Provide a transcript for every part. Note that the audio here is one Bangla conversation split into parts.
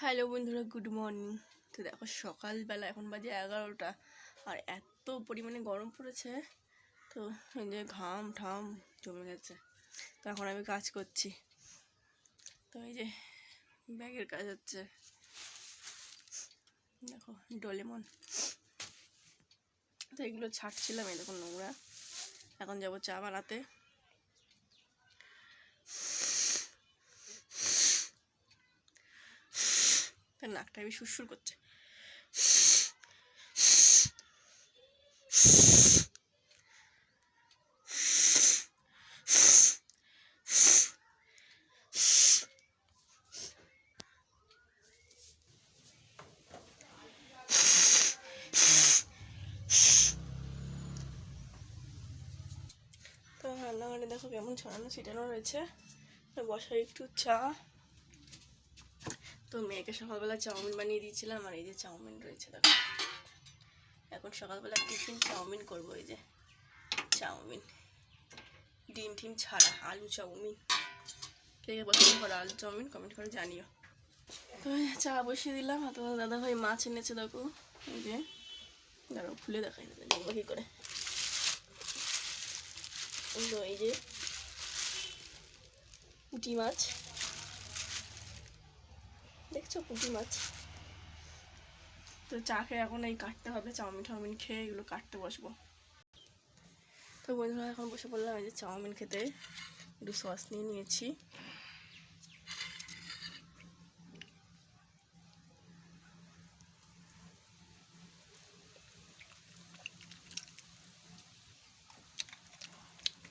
হ্যালো বন্ধুরা, গুড মর্নিং। তো দেখো, সকালবেলা এখন বাজে এগারোটা আর এত পরিমাণে গরম পড়েছে, তো যে ঘাম ঠাম জমে গেছে। তো এখন আমি কাজ করছি। তো এই যে ব্যাগের কাজ হচ্ছে। দেখো, ডোলেমন। তো এগুলো ছাড়ছিলাম এই দেখো নোংরা। এখন যাব চা বানাতে। তার নাকটা আমি সুরসুর করছে। তো রান্নাঘরে দেখো কেমন ছড়ানো ছিটানো রয়েছে। তো বসাই একটু চা। তো মেয়েকে সকালবেলা চাউমিন বানিয়ে দিয়েছিলাম, আর এই যে চাউমিন রয়েছে দেখো। এখন সকালবেলা টিফিন চাউমিন করব, এই যে চাউমিন। ডিম টিম ছাড়া, আলু চাউমিন। কে পছন্দ করো আলু চাউমিন কমেন্ট করে জানিও। তো চা বসিয়ে দিলাম, আর দাদা ভাই মাছ এনেছে দেখো। এই যে, দাঁড়াও, খুলে দেখাই দেখব কী করে। এই যে, পুঁটি মাছ। দেখছ পুঁটি মাছ? তো চা খেয়ে এখন এই কাটতে হবে, চাউমিন টাউমিন খেয়ে এগুলো কাটতে বসবো। তো বন্ধুরা, এখন বসে পড়লাম এই যে চাউমিন খেতে। একটু সস নিয়ে নিয়েছি।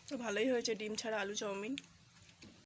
তো ভালোই হয়েছে, ডিম ছাড়া আলু চাউমিন।